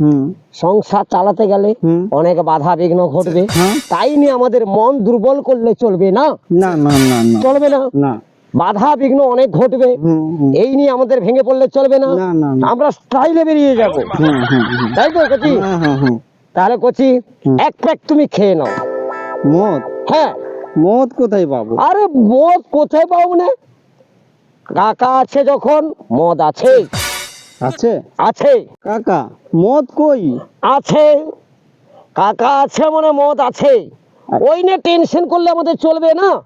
হুম। সংসার চালাতে গেলে অনেক বাধা বিঘ্ন ঘটবে। হ্যাঁ। তাই নিয়ে আমাদের মন দুর্বল করলে চলবে না? না না না চলবে না? না। বাধা বিঘ্ন অনেক ঘটবে। এই নিয়ে আমাদের ভেঙে পড়লে চলবে না? আমরা স্টাইলে বেরিয়ে যাব। তাই তো কচি? হ্যাঁ হ্যাঁ তাহলে কচি। এক প্যাক তুমি খেয়ে নাও। মদ? হ্যাঁ। মদ কোথায় পাবো? আরে মদ কোথায় পাবো না? কাকা আছে যখন মদ আছে। আছে? আছে। কাকা মদ কই? আছে। কাকা আছে মানে মদ আছে। ওই নিয়ে টেনশন করলে আমাদের চলবে না।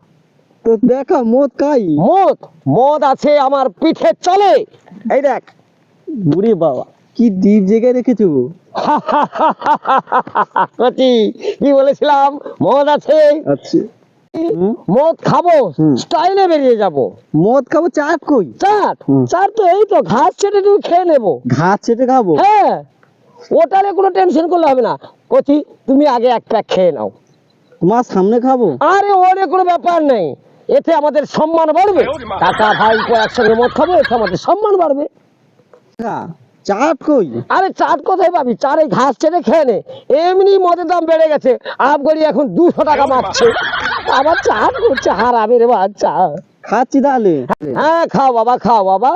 তো দেখা মদ কাই? মদ মদ আছে আমার পিঠে চলে। এই দেখ। বুড়ি বাবা। কি দ্বীপ জেগে রেখেছো কি বলেছিলাম? মদ আছে। আচ্ছা? মদ খাব। স্টাইলে বেরিয়ে যাব। মদ খাব চাট কই? চাট? চাট তো এই তো ঘাস ছেটে তুমি খেয়ে নেব। ঘাস ছেটে খাব? হ্যাঁ ওটারে কোনো টেনশন করলে হবে না। কচি তুমি আগে এক প্যাক খেয়ে নাও। তোমার সামনে খাব? আরে ওরে কোনো ব্যাপার নেই। এতে আমাদের সম্মান বাড়বে। কাকা ভাই একসঙ্গে মদ খাব এতে আমাদের সম্মান বাড়বে। চাট কই? আরে চাট কোথায় পাবি? চারে ঘাস ছেড়ে খেয়ে নে। এমনি মদের দাম বেড়ে গেছে। আবগড়ি এখন দুশো টাকা মারছে। আবার চাট করছে হারাবে রে বাচ্চা। খাচ্ছি তাহলে? হ্যাঁ খাও বাবা খাও বাবা।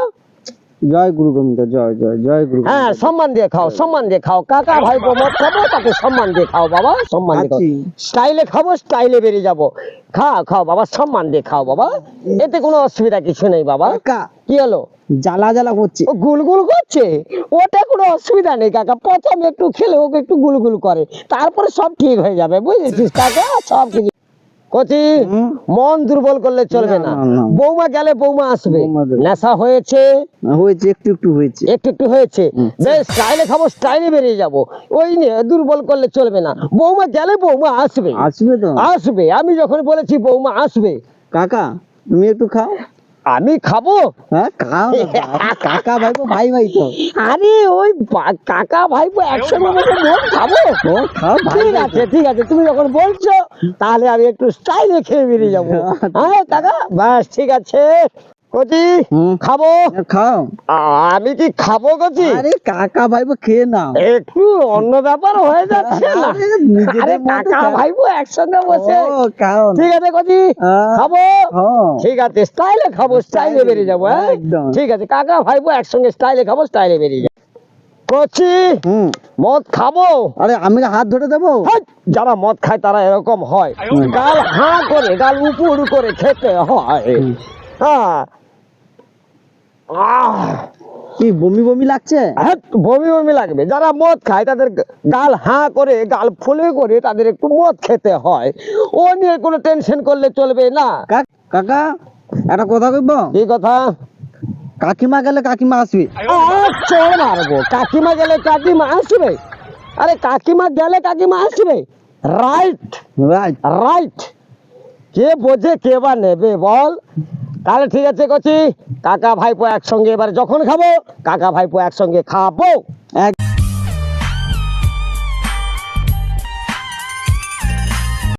জয় গুরু গোবিন্দ জয় জয় জয় গুরু হ্যাঁ সম্মান দিয়ে খাও সম্মান দিয়ে খাও। কাকা ভাই মদ খাব তাকে সম্মান দিয়ে খাও বাবা সম্মান দিয়ে স্টাইলে খাব স্টাইলে বেরিয়ে যাব। খাও খাও বাবা সম্মান দিয়ে খাও বাবা। এতে কোনো অসুবিধা কিছু নেই বাবা। কি হলো? জ্বালা জ্বালা করছে। ও গুলগুল করছে? ওটা কোনো অসুবিধা নেই কাকা। প্রথম একটু খেলে ওকে একটু গুলগুল করে। তারপরে সব ঠিক হয়ে যাবে বুঝেছিস কাকা? সব কিছু কচি মন দুর্বল করলে চলবে না। বৌমা গেলে বৌমা আসবে। নেশা হয়েছে? হয়েছে একটু একটু হয়েছে। একটু একটু হয়েছে। বেশ স্টাইলে খাব স্টাইলে বেরিয়ে যাব। ওই নিয়ে দুর্বল করলে চলবে না। বৌমা গেলে বৌমা আসবে। আসবে তো? আসবে। আমি যখন বলেছি বৌমা আসবে। কাকা তুমি একটু খাও। আমি খাব? হ্যাঁ কাকা- ভাইবো ভাই ভাই তো। আরে ওই কাকা ভাইবো একসঙ্গে মদ খাব? ঠিক আছে ঠিক আছে তুমি যখন বলছো তাহলে আমি একটু স্টাইলে খেয়ে বেরিয়ে যাব। হ্যাঁ কাকা? বাস ঠিক আছে। কচি। খাব। খাও। আমি কি খাব কচি? আরে কাকা ভাই খেয়ে নাও। একটু অন্য ব্যাপার হয়ে যাচ্ছে না। আরে কাকা ভাইপো একসঙ্গে বসে। খাও ঠিক আছে কচি খাব। ঠিক আছে স্টাইলে খাব স্টাইলে বেরিয়ে যাব হ্যাঁ? একদম। ঠিক আছে কাকা ভাইপো একসঙ্গে স্টাইলে খাব স্টাইলে বেরিয়ে যাব। কচি মদ খাব? আরে আমি হাত ধরে দেবো! যারা মদ খায় তারা এরকম হয়। গাল হাঁ করে গাল উপর করে খেতে হয়! কি বমি বমি লাগছে? হাট! বমি বমি লাগবে। যারা মদ খায় তাদের গাল হাঁ করে গাল ফুলে করে তাদের একটু মদ খেতে হয়। ও নিয়ে কোনো টেনশন করলে চলবে না। কাকা একটা কথা কইব? কি কথা? কাকিমা গেলে কাকিমা আসবে। চড় মারবো। কাকিমা গেলে কাকিমা আসবে। আরে কাকিমা গেলে কাকিমা আসবে। রাইট রাইট রাইট কে বোঝে কে বা নেবে বল। তাহলে ঠিক আছে কচি। কাকা ভাইপো একসঙ্গে এবার যখন খাব কাকা ভাইপো একসঙ্গে খাব।